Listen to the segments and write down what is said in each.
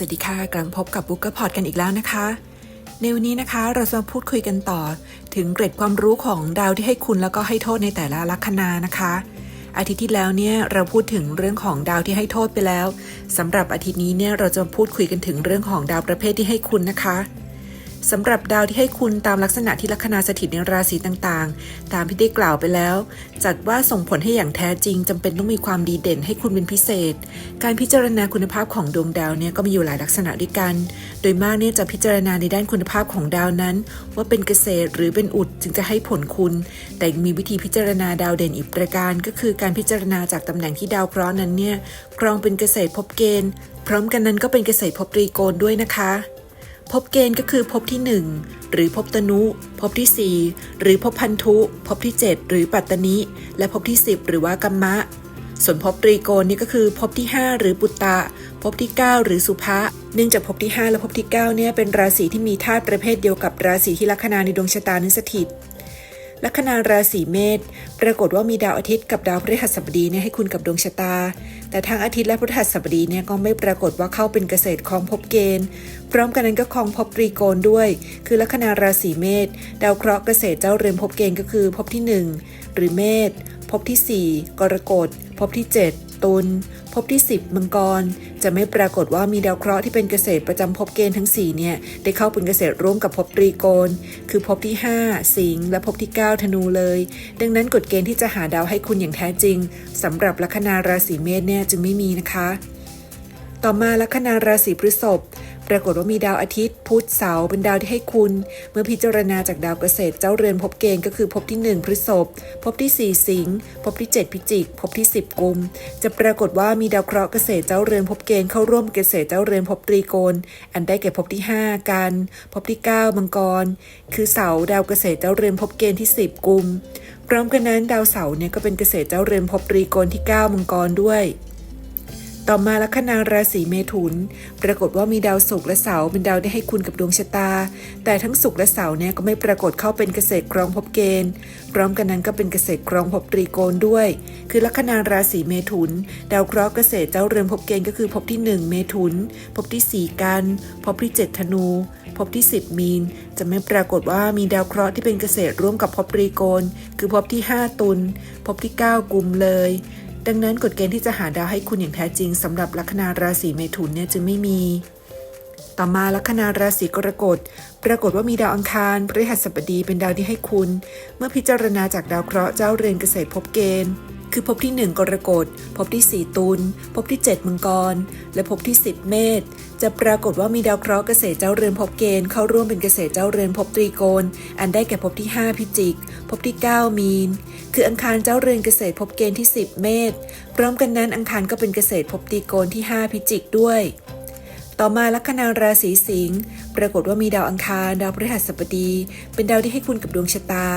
สวัสดีค่ะ กลังพบกับบุ๊กเกอร์พอดกันอีกแล้วนะคะ ในวันนี้นะคะเราจะมาพูดคุยกันต่อ ถึงเกร็ดความรู้ของดาวที่ให้คุณแล้วก็ให้โทษในแต่ละลัคนานะคะ อาทิตย์ที่แล้วเนี่ยเราพูดถึงเรื่องของดาวที่ให้โทษไปแล้วสำหรับอาทิตย์นี้เนี่ยเราจะมาพูดคุยกันถึงเรื่องของดาวประเภทที่ให้คุณนะคะ สำหรับดาวที่ให้คุณตามลักษณะที่ลัคนาสถิตในราศีต่างๆ ตามที่ได้กล่าวไปแล้ว จัดว่าส่งผลให้อย่างแท้จริงจำเป็นต้องมีความดีเด่นให้คุณเป็นพิเศษ การพิจารณาคุณภาพของดวงดาวเนี่ยก็มีอยู่หลายลักษณะด้วยกัน โดยมากเนี่ยจะพิจารณาในด้านคุณภาพของดาวนั้น ว่าเป็นเกษตรหรือเป็นอุดจึงจะให้ผลคุณ แต่มีวิธีพิจารณาดาวเด่นอีกประการ ก็คือการพิจารณาจากตำแหน่งที่ดาวเคราะห์นั้นเนี่ยครองเป็นเกษตรภพเกณฑ์ พร้อมกันนั้นก็เป็นเกษตรภพตรีโกณด้วยนะคะ ภพเกณฑ์ก็คือภพที่ 1 หรือภพตนุภพที่ 4 หรือภพพันธุภพที่ 7 หรือปัตตนิ และภพที่ 10 หรือว่ากัมมะ ส่วนภพตรีโกณนี่ก็คือภพที่ 5 หรือปุตตะภพที่ 9 หรือสุภะเนื่องจากภพที่ 5 และภพที่9เนี่ยเป็นราศีที่มีธาตุประเภทเดียวกับราศีที่ลัคนาในดวงชะตานั้นสถิต ลัคนาราศีเมษปรากฏว่ามีดาวอาทิตย์กับดาวพฤหัสบดีเนี่ยให้คุณกับดวงชะตา แต่ทางอาทิตย์และพฤหัสบดีเนี่ยก็ไม่ปรากฏว่าเข้าเป็นเกษตรของภพเกณฑ์ พร้อมกันนั้นก็ครองภพตรีโกณด้วย คือลัคนาราศีเมษดาวเคราะห์เกษตรเจ้าเรือนภพเกณฑ์ก็คือภพที่ 1 หรือเมษภพที่ 4 กรกฎภพที่ 7 ตุล ภพที่ 10 มังกร จะไม่ปรากฏว่ามีดาวเคราะห์ที่เป็นเกษตรประจำภพเกณฑ์ทั้ง 4 เนี่ย ได้เข้าเป็นเกษตรร่วมกับภพตรีโกณคือภพที่ 5 สิงห์และภพที่ 9 ธนูเลย ดังนั้นกฎเกณฑ์ที่จะหาดาวให้คุณอย่างแท้จริงสำหรับลัคนาราศีเมษเนี่ยจึงไม่มีนะคะ ต่อมาลัคนาราศีพฤษภ ปรากฏว่ามีดาวอาทิตย์ พุธเสาร์เป็นดาวที่ให้คุณ เมื่อพิจารณาจากดาวเกษตรเจ้าเรือนภพเกณฑ์ก็คือภพที่ 1 พฤษภภพที่ 4 สิงห์ภพที่ 7 พิจิกภพที่ 10 กุม จะปรากฏว่ามีดาวเคราะห์เกษตรเจ้าเรือนภพเกณฑ์เข้าร่วมเกษตรเจ้าเรือนภพตรีโกณอันได้แก่ภพที่ 5 กันภพที่ 9 มังกร คือเสาดาวเกษตรเจ้าเรือนภพเกณฑ์ที่ 10 กุมพร้อมกันนั้นดาวเสาร์เนี่ยก็เป็นเกษตรเจ้าเรือนภพตรีโกณที่ 9 มังกรด้วย ต่อมาลัคนาราศีเมถุน ปรากฏว่ามีดาวศุกร์และเสาร์เป็นดาวที่ให้คุณกับดวงชะตา แต่ทั้งศุกร์และเสาร์เนี่ยก็ไม่ปรากฏเข้าเป็นเกษตรกรองภพเกณฑ์ พร้อมกันนั้นก็เป็นเกษตรกรองภพตรีโกณด้วย คือลัคนาราศีเมถุน ดาวเคราะห์เกษตรเจ้าเรือนภพเกณฑ์ก็คือภพที่ 1 เมถุนภพที่ 4 กันภพที่ 7 ธนูภพที่ 10 มีน จะไม่ปรากฏว่ามีดาวเคราะห์ที่เป็นเกษตรร่วมกับภพตรีโกณคือภพที่ 5 ตุลภพที่ 9 กุมเลย ดังนั้นกฎเกณฑ์ที่จะหาดาวให้คุณอย่างแท้จริงสำหรับลัคนาราศีเมถุนเนี่ยจึงไม่มี ต่อมาลัคนาราศีกรกฎ ปรากฏว่ามีดาวอังคารพฤหัสบดีเป็นดาวที่ให้คุณ เมื่อพิจารณาจากดาวเคราะห์เจ้าเรือนเกษตรภพเกณฑ์ คือภพที่ 1 กรกฎภพที่ 4 ตุลภพที่ 7 มังกร และภพที่ 10 เมษจะปรากฏว่ามีดาวเคราะห์เกษตรเจ้าเรือนภพเกณฑ์เข้าร่วมเป็นเกษตรเจ้าเรือนภพตรีโกณอันได้แก่ภพที่ 5 พิจิกภพที่ 9 มีน คืออังคารเจ้าเรือนเกษตรภพเกณฑ์ที่ 10 เมษพร้อมกันนั้นอังคารก็เป็นเกษตรภพตรีโกณที่ 5 พิจิกด้วย ต่อมาลัคนาราศีสิงห์ปรากฏว่ามีดาวอังคารดาวพฤหัสบดี เป็นดาวที่ให้คุณกับดวงชะตา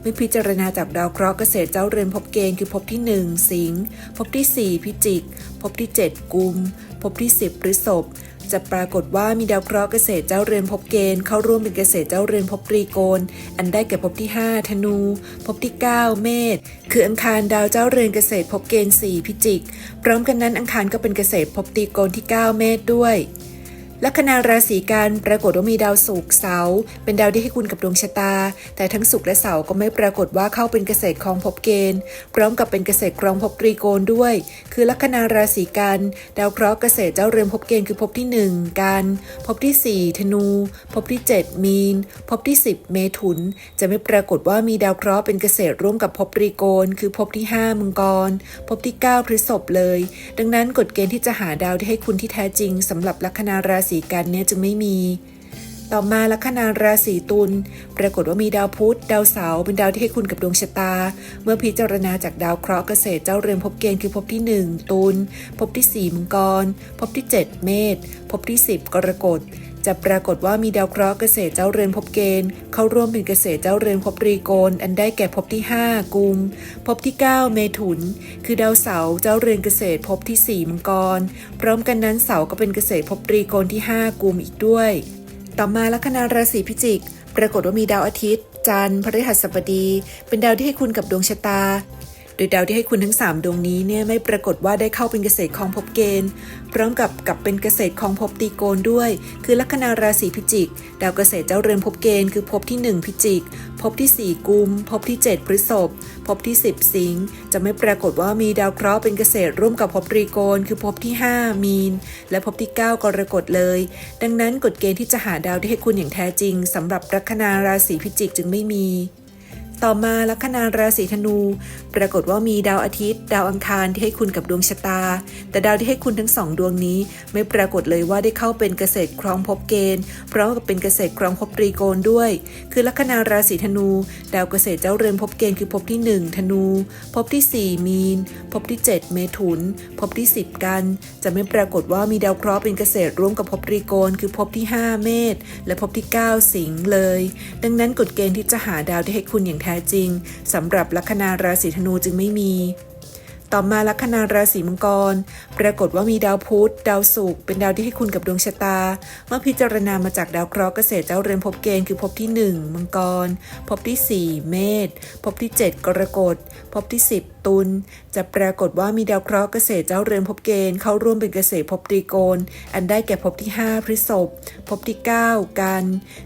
เมื่อพิจารณาจากดาวเคราะห์เกษตรเจ้าเรือนภพเกณฑ์คือภพที่ 1 สิงห์ภพที่ 4 พิจิกภพที่ 7 กุมภพที่ 10พฤษภจะปรากฏว่ามีดาวเคราะห์เกษตรเจ้าเรือนภพเกณฑ์เข้าร่วมเป็นเกษตรเจ้าเรือนภพตรีโกณอันได้แก่ภพที่ 5 ธนูภพที่ 9 เมษคืออังคารดาวเจ้าเรือนเกษตรภพเกณฑ์4พิจิก พร้อมกันนั้นอังคารก็เป็นเกษตรภพตรีโกณที่ 9 เมษด้วย ลัคนาราศีกันปรากฏว่ามีดาวศุกร์เสาร์เป็นดาวที่ให้คุณกับดวงชะตา แต่ทั้งศุกร์และเสาร์ก็ไม่ปรากฏว่าเข้าเป็นเกษตรครองภพเกณฑ์ พร้อมกับเป็นเกษตรครองภพตรีโกณด้วย คือลัคนาราศีกันดาวเคราะห์เกษตรเจ้าเรือนภพเกณฑ์คือภพที่ 1 กันภพที่ 4 ธนูภพที่ 7 มีนภพที่ 10 เมถุน จะไม่ปรากฏว่ามีดาวเคราะห์เป็นเกษตรร่วมกับภพตรีโกณคือภพที่ 5 มังกรภพที่ 9 พฤษภเลย ดังนั้นกฎเกณฑ์ที่จะหาดาวที่ให้คุณที่แท้จริงสำหรับลัคนาราศีกันเนี่ยจึงไม่มี ต่อมาลัคนาราศีตุลปรากฏว่ามีดาวพุธดาวเสาร์เป็นดาวที่ให้คุณกับดวงชะตา เมื่อพิจารณาจากดาวเคราะห์เกษตรเจ้าเรือนภพเกณฑ์คือภพที่ 1 ตุลภพที่ 4 มังกรภพที่ 7 เมษภพที่ 10 กรกฎ จะปรากฏว่ามีดาวเคราะห์เกษตรเจ้าเรือนภพเกณฑ์ เข้าร่วมเป็นเกษตรเจ้าเรือนภพตรีโกณอันได้แก่ภพที่ 5 กุมภพที่ 9 เมถุน คือดาวเสาเจ้าเรือนเกษตรภพที่ 4 มังกร พร้อมกันนั้นเสาก็เป็นเกษตรภพตรีโกณที่ 5 กุมอีกด้วย ต่อมาลัคนาราศีพิจิก ปรากฏว่ามีดาวอาทิตย์ จันทร์พฤหัสบดี เป็นดาวที่ให้คุณกับดวงชะตา ดยดาวที่ให้คุณทั้ง 3 ดวงนี้เนี่ยไม่ปรากฏว่าได้เข้าเป็นเกษตรของภพเกณฑ์ พร้อมกับกับเป็นเกษตรของภพตีโกนด้วย คือลัคนาราศีพิจิก ดาวเกษตรเจ้าเรือนภพเกณฑ์คือภพที่ 1 พิจิกภพที่ 4 กุมภพที่ 7 พฤษภภพที่ 10 สิงห์จะไม่ปรากฏว่ามีดาวเคราะห์เป็นเกษตรร่วมกับภพตรีโกณคือภพที่ 5 มีน และภพที่ 9 กรกฎเลย ดังนั้นกฎเกณฑ์ที่จะหาดาวที่ให้คุณอย่างแท้จริงสำหรับลัคนาราศีพิจิกจึงไม่มี ต่อมาลัคนาราศีธนู ปรากฏว่ามีดาวอาทิตย์ ดาวอังคารที่ให้คุณกับดวงชะตา แต่ดาวที่ให้คุณทั้งสองดวงนี้ ไม่ปรากฏเลยว่าได้เข้าเป็นเกษตรครองภพเกณฑ์เพราะกับเป็นเกษตรครองภพตรีโกณด้วย คือลัคนาราศีธนู ดาวเกษตรเจ้าเรือนภพเกณฑ์คือภพที่ 1 ธนูภพที่ 4 มีนภพที่ 7 เมถุนภพที่ 10 กัน จะไม่ปรากฏว่ามีดาวเคราะห์เป็นเกษตรร่วมกับภพตรีโกณคือภพที่ 5 เมษและภพที่ 9 สิงห์เลย ดังนั้นกฎเกณฑ์ที่จะหาดาวที่ให้คุณอย่างแท้ท้จริงสำหรับลัคนาราศีธนูจึงไม่มี ต่อมาลัคนาราศีมังกร ปรากฏว่ามีดาวพุธดาวศุกร์เป็นดาวที่ให้คุณกับดวงชะตา เมื่อพิจารณามาจากดาวเคราะห์เกษตรเจ้าเรือนภพเกณฑ์คือภพที่ 1 มังกรภพที่ 4 เมษภพที่ 7 กรกฎภพที่ 10 ตุลจะปรากฏว่ามีดาวเคราะห์เกษตรเจ้าเรือนภพเกณฑ์เข้าร่วมเป็นเกษตรภพตรีโกณอันได้แก่ภพที่ 5 พฤษภภพที่ 9 กัน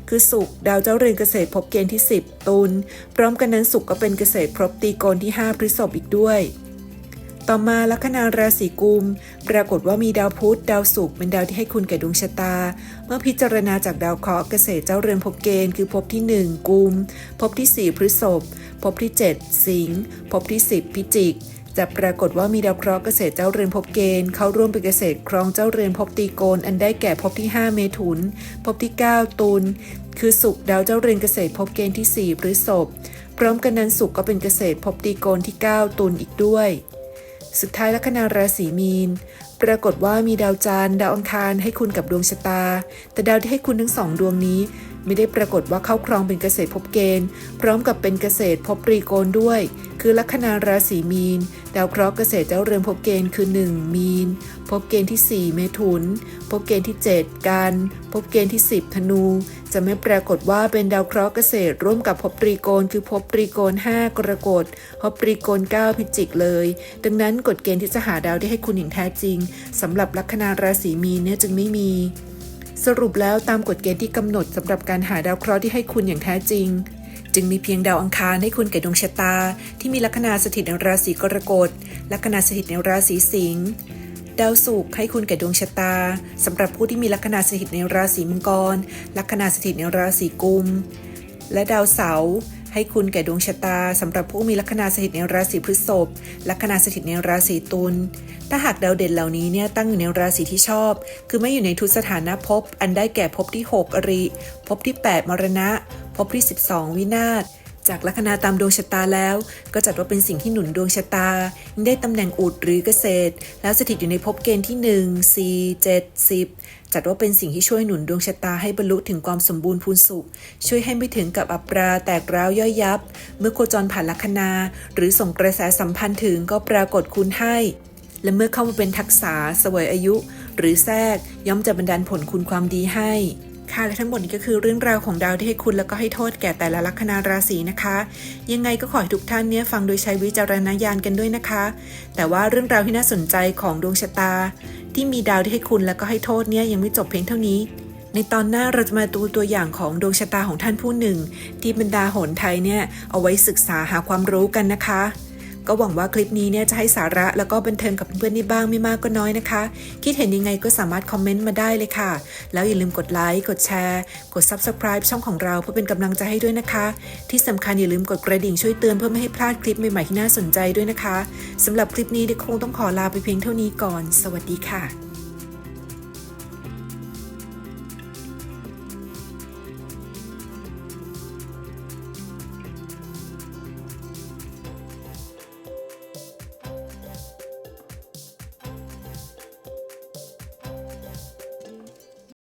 คือศุกร์ดาวเจ้าเรือนเกษตรภพเกณฑ์ที่ 10 ตุลพร้อมกันนั้นศุกร์ก็เป็นเกษตรภพตรีโกณที่ 5 พฤษภอีกด้วย ต่อมาลัคนาราศีกุม ปรากฏว่ามีดาวพุธดาวศุกร์เป็นดาวที่ให้คุณแก่ดวงชะตา เมื่อพิจารณาจากดาวเคราะห์เกษตรเจ้าเรือนภพเกณฑ์คือภพที่ 1 กุมภพที่ 4 พฤษภภพที่ 7 สิงห์ภพที่ 10 พิจิกจะปรากฏว่ามีดาวเคราะห์เกษตรเจ้าเรือนภพเกณฑ์เข้าร่วมเป็นเกษตรครองเจ้าเรือนภพตีโกนอันได้แก่ภพที่ 5 เมถุนภพที่ 9 ตุลคือศุกร์ดาวเจ้าเรือนเกษตรภพเกณฑ์ที่ 4 พฤษภพร้อมกันนั้นศุกร์ก็เป็นเกษตรภพตีโกนที่ 9 ตุลอีกด้วย สุดท้ายลัคนาราศีมีน ปรากฏว่ามีดาวจันทร์ดาวอังคารให้คุณกับดวงชะตา แต่ดาวที่ให้คุณทั้งสองดวงนี้ ไม่ได้ปรากฏว่าเข้าครองเป็นเกษตรพบเกณฑ์ พร้อมกับเป็นเกษตรภพตรีโกนด้วย คือลัคนาราศีมีน ดาวเคราะห์เกษตรเจ้าเรือนพบเกณฑ์คือ 1 มีนภพเกณฑ์ที่ 4 เมถุนภพเกณฑ์ที่ 7 กันภพเกณฑ์ที่ 10 ธนู จะไม่ปรากฏว่าเป็นดาวเคราะห์เกษตร ร่วมกับภพตรีโกณคือภพตรีโกณ5กรกฎภพตรีโกณ9พิจิกเลย ดังนั้นกฎเกณฑ์ที่จะหาดาวที่ให้คุณอย่างแท้จริงสำหรับลัคนาราศีมีนเนี่ยจึงไม่มีสรุปแล้วตามกฎเกณฑ์ที่กำหนดสำหรับการหาดาวเคราะห์ที่ให้คุณอย่างแท้จริง จึงมีเพียงดาวอังคารให้คุณแก่ดวงชะตา ที่มีลัคนาสถิตในราศีกรกฎลัคนาสถิตในราศีสิงห์ ดาวศุกร์ให้คุณแก่ดวงชะตาสำหรับผู้ที่มีลัคนาสถิตในราศีมังกร ลัคนาสถิตในราศีกุม และดาวเสาร์ให้คุณแก่ดวงชะตาสำหรับผู้มีลัคนาสถิตในราศีพฤษภลัคนาสถิตในราศีตุลถ้าหากดาวเด่นเหล่านี้เนี่ยตั้งอยู่ในราศีที่ชอบ คือไม่อยู่ในทุสถานะภพอันได้แก่ภพที่ 6 อริภพที่ 8 มรณะภพที่ 12 วินาศ จากลัคนาตามดวงชะตาแล้ว ก็จัดว่าเป็นสิ่งที่หนุนดวงชะตายิ่งได้ตำแหน่งอุดหรือเกษตร แล้วสถิตอยู่ในภพเกณฑ์ที่ 1 4 7 10 จัดว่าเป็นสิ่งที่ช่วยหนุนดวงชะตาให้บรรลุถึงความสมบูรณ์พูนสุข ช่วยให้ไม่ถึงกับอัปราแตกร้าวย่อยยับ เมื่อโคจรผ่านลัคนา หรือส่งกระแสสัมพันธ์ถึงก็ปรากฏคุณให้และเมื่อเข้ามาเป็นทักษะเสวยอายุ หรือแทรกย่อมจะบันดาลผลคุณความดีให้ ค่ะและทั้งหมดนี้ก็คือเรื่องราวของดาวที่ให้คุณแล้วก็ให้โทษแก่แต่ละลัคนาราศีนะคะ ยังไงก็ขอให้ทุกท่านเนี่ยฟังโดยใช้วิจารณญาณกันด้วยนะคะ แต่ว่าเรื่องราวที่น่าสนใจของดวงชะตา ที่มีดาวที่ให้คุณแล้วก็ให้โทษเนี่ยยังไม่จบเพียงเท่านี้ ในตอนหน้าเราจะมาดูตัวอย่างของดวงชะตาของท่านผู้หนึ่ง ที่บรรดาโหนไทยเนี่ยเอาไว้ศึกษาหาความรู้กันนะคะ ก็หวังว่าคลิปนี้เนี่ยจะให้สาระแล้วก็บันเทิงกับเพื่อนๆได้บ้างไม่มากก็น้อยนะคะ คิดเห็นยังไงก็สามารถคอมเมนต์มาได้เลยค่ะ แล้วอย่าลืมกดไลค์กดแชร์กด Subscribe ช่องของเราเพื่อเป็นกำลังใจให้ด้วยนะคะ ที่สำคัญอย่าลืมกดกระดิ่งช่วยเตือนเพื่อไม่ให้พลาดคลิปใหม่ๆที่น่าสนใจด้วยนะคะสำหรับคลิปนี้เด็กคงต้องขอลาไปเพียงเท่านี้ก่อน สวัสดีค่ะ